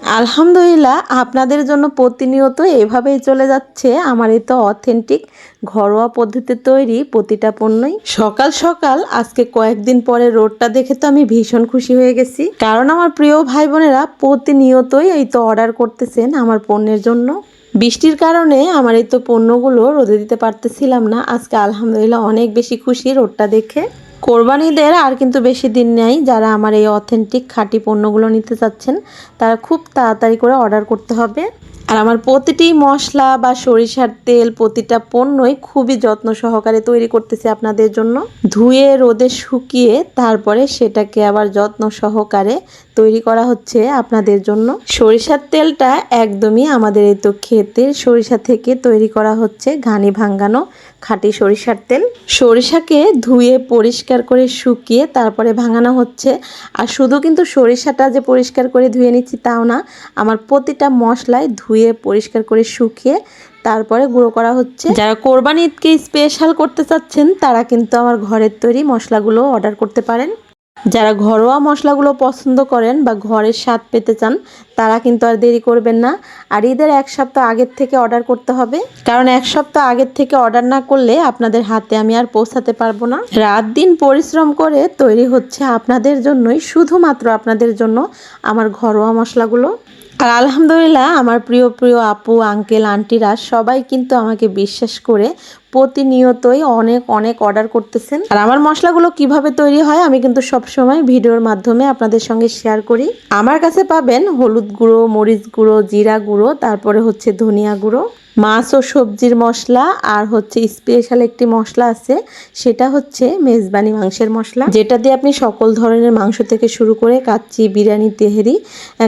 আলহামদুলিল্লাহ, আপনাদের জন্য প্রতিনিয়ত এভাবেই চলে যাচ্ছে আমার এই তো অথেন্টিক ঘরোয়া পদ্ধতিতে তৈরি প্রতিটা পণ্যই। সকাল সকাল, আজকে কয়েকদিন পরে রোডটা দেখে তো আমি ভীষণ খুশি হয়ে গেছি। কারণ আমার প্রিয় ভাই বোনেরা প্রতিনিয়তই এই তো অর্ডার করতেছেন আমার পণ্যের জন্য। বৃষ্টির কারণে আমার এই তো পণ্যগুলো রোদে দিতে পারতেছিলাম না। আজকে আলহামদুলিল্লাহ অনেক বেশি খুশি রোডটা দেখে। কোরবানিদের আর কিন্তু বেশি দিন নেই যারা আমার এই অথেন্টিক খাঁটি পণ্যগুলো নিতে চাচ্ছেন। তারা খুব তাড়াতাড়ি করে অর্ডার করতে হবে। আর আমার প্রতিটি মশলা বা সরিষার তেল প্রতিটা পণ্যই খুবই যত্ন সহকারে তৈরি করতেছি আপনাদের জন্য। ধুয়ে, রোদে শুকিয়ে তারপরে সেটাকে আবার যত্ন সহকারে তৈরি করা হচ্ছে আপনাদের জন্য। সরিষার তেলটা একদমই আমাদের এই তো ক্ষেতের সরিষা থেকে তৈরি করা হচ্ছে ঘানি ভাঙ্গানো খাঁটি সরিষার তেল। সরিষাকে ধুয়ে পরিষ্কার করে শুকিয়ে তারপরে ভাঙানো হচ্ছে। আর শুধু কিন্তু সরিষাটা যে পরিষ্কার করে ধুয়ে নিচ্ছি তাও না, আমার প্রতিটা মশলায় ধুয়ে পরিষ্কার করে শুকিয়ে তারপরে গুঁড়ো করা হচ্ছে। যারা কোরবানি ঈদকে স্পেশাল করতে চাচ্ছেন, তারা কিন্তু আমার ঘরের তৈরি মশলাগুলো অর্ডার করতে পারেন। যারা ঘরোয়া মশলাগুলো পছন্দ করেন বা ঘরের স্বাদ পেতে চান, তারা কিন্তু আর দেরি করবেন না। আর ঈদের এক সপ্তাহ আগের থেকে অর্ডার করতে হবে। কারণ এক সপ্তাহ আগের থেকে অর্ডার না করলে আপনাদের হাতে আমি আর পৌঁছাতে পারব না। রাত দিন পরিশ্রম করে তৈরি হচ্ছে আপনাদের জন্যই, শুধুমাত্র আপনাদের জন্য আমার ঘরোয়া মশলাগুলো। আর আলহামদুলিল্লাহ আমার প্রিয় প্রিয় আপু, আঙ্কেল, আন্টিরা সবাই কিন্তু আমাকে বিশ্বাস করে প্রতিনিয়তই অনেক অনেক অর্ডার করতেছেন। আর আমার মশলাগুলো কীভাবে তৈরি হয় আমি কিন্তু সবসময় ভিডিওর মাধ্যমে আপনাদের সঙ্গে শেয়ার করি। আমার কাছে পাবেন হলুদ গুঁড়ো, মরিচ গুঁড়ো, জিরা গুঁড়ো, তারপরে হচ্ছে ধনিয়া গুঁড়ো, মাছ ও সবজির মশলা, আর হচ্ছে স্পেশাল একটি মশলা আছে, সেটা হচ্ছে মেজবানি মাংসের মশলা, যেটা দিয়ে আপনি সকল ধরনের মাংস থেকে শুরু করে কাচ্চি, বিরিয়ানি, তেহেরি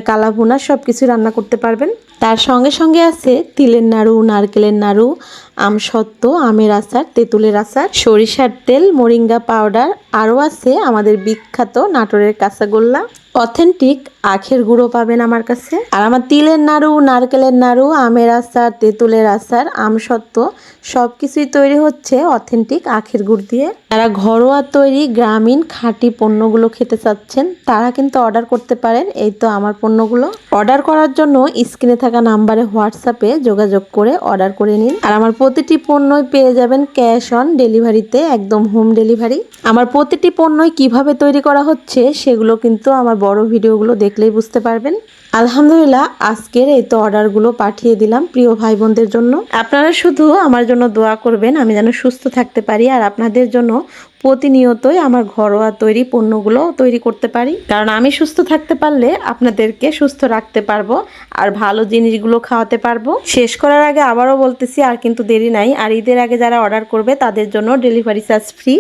কালাভুনা সব কিছু রান্না করতে পারবেন? তার সঙ্গে সঙ্গে আছে তিলের নাড়ু, নারকেলের নাড়ু আমসত্ত্ব আমের আচার, তেঁতুলের আচার, সরিষার তেল, মোরিঙ্গা পাউডার, আরও আছে আমাদের বিখ্যাত নাটোরের কাঁচাগোল্লা। অথেন্টিক আখের গুঁড়ো পাবেন আমার কাছে। আর আমার তিলের নাড়ু, নারকেলের নাড়ু, আমের আচার, তেঁতুলের আচার আমসত্ত্ব সব কিছুই তৈরি হচ্ছে অথেন্টিক আখের গুড় দিয়ে। যারা ঘরোয়া তৈরি গ্রামীণ খাঁটি পণ্যগুলো খেতে চাচ্ছেন, তারা কিন্তু অর্ডার করতে পারেন। এই তো আমার পণ্যগুলো। অর্ডার করার জন্য স্ক্রিনে থাকা নাম্বারে হোয়াটসঅ্যাপে যোগাযোগ করে অর্ডার করে নিন। আর আমার প্রতিটি পণ্যই পেয়ে যাবেন ক্যাশ অন ডেলিভারিতে, একদম হোম ডেলিভারি। আমার প্রতিটি পণ্যই কীভাবে তৈরি করা হচ্ছে সেগুলো কিন্তু আমার বড় ভিডিওগুলো দেখলেই বুঝতে পারবেন। আলহামদুলিল্লাহ, আজকের এই তো অর্ডারগুলো পাঠিয়ে দিলাম প্রিয় ভাই বোনদের জন্য। আপনারা শুধু আমার জন্য দোয়া করবেন, আমি যেন সুস্থ থাকতে পারি। আর আপনাদের জন্য প্রতিনিয়তই আমার ঘরোয়া তৈরি পণ্যগুলো তৈরি করতে পারি। কারণ আমি সুস্থ থাকতে পারলে আপনাদেরকে সুস্থ রাখতে পারব আর ভালো জিনিসগুলো খাওয়াতে পারব। শেষ করার আগে আবারও বলতেছি, আর কিন্তু দেরি নাই। আর ঈদের আগে যারা অর্ডার করবে, তাদের জন্য ডেলিভারি চার্জ ফ্রি।